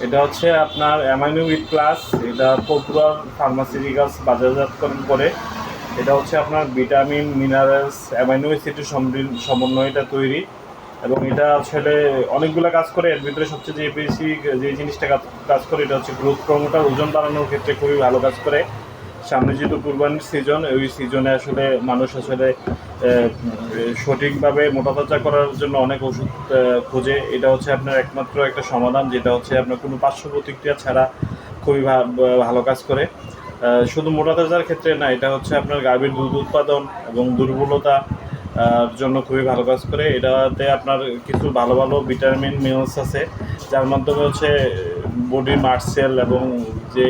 এটা হচ্ছে আপনার অ্যামাইনো উইথ প্লাস এটা পপুলার ফার্মাসিউটিক্যালস বাজারজাতকরণ করে। এটা হচ্ছে আপনার ভিটামিন মিনারেলস অ্যামাইনো অ্যাসিডের সমৃ- সমন্বয় এটা তৈরি। এবং এটা আসলে অনেকগুলো কাজ করে, এর ভিতরে সবচেয়ে যে বেশি যে জিনিসটা কাজ করে, এটা হচ্ছে গ্রোথ প্রমোটার ওজন বাড়ানোর ক্ষেত্রে খুবই ভালো কাজ করে। সামনে যেহেতু কুরবানির সিজন ওই সিজনে আসলে মানুষ আসলে সঠিকভাবে মোটাতাজা করার জন্য অনেক ওষুধ খোঁজে। এটা হচ্ছে আপনার একমাত্র একটা সমাধান, যেটা হচ্ছে আপনার কোনো পার্শ্ব প্রতিক্রিয়া ছাড়া খুবই ভালো কাজ করে। শুধু মোটাতাজার ক্ষেত্রে না, এটা হচ্ছে আপনার গাভীর দুধ উৎপাদন এবং দুর্বলতা জন্য খুবই ভালো কাজ করে। এটাতে আপনার কিছু ভালো ভালো ভিটামিন মিনারেলস আছে, যার মাধ্যমে হচ্ছে বডির মার্সেল এবং যে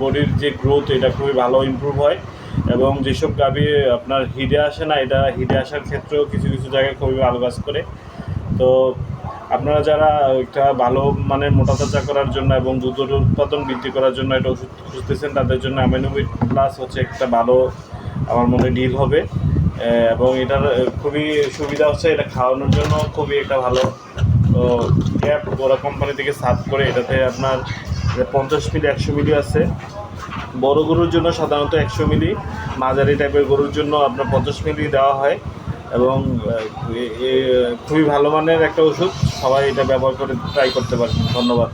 বডির যে গ্রোথ এটা খুবই ভালো ইমপ্রুভ হয়। এবং যেসব গাভী আপনার হিডে আসে না, এটা হিডে আসার ক্ষেত্রেও কিছু কিছু জায়গায় খুবই ভালো কাজ করে। তো আপনারা যারা একটা ভালো মানের মোটা তাজা করার জন্য এবং দুধের উৎপাদন বৃদ্ধি করার জন্য এটা ওষুধ খুঁজতেছেন, তাদের জন্য অ্যামিনোভিট প্লাস হচ্ছে একটা ভালো, আমার মনে ডিল হবে। এবং এটার খুবই সুবিধা হচ্ছে, এটা খাওয়ানোর জন্য খুবই একটা ভালো গ্যাপ ওরা কোম্পানি থেকে সার্ভ করে, এটাতে আপনার পঞ্চাশ মিলি একশো মিলি আছে। বড় গরুর জন্য সাধারণত একশো মিলি মাঝারি টাইপের গরুর জন্য আপনার পঞ্চাশ মিলি দেওয়া হয় এবং খুবই ভালো মানের একটা ওষুধ। সবাই এটা ব্যবহার করে ট্রাই করতে পারেন ধন্যবাদ।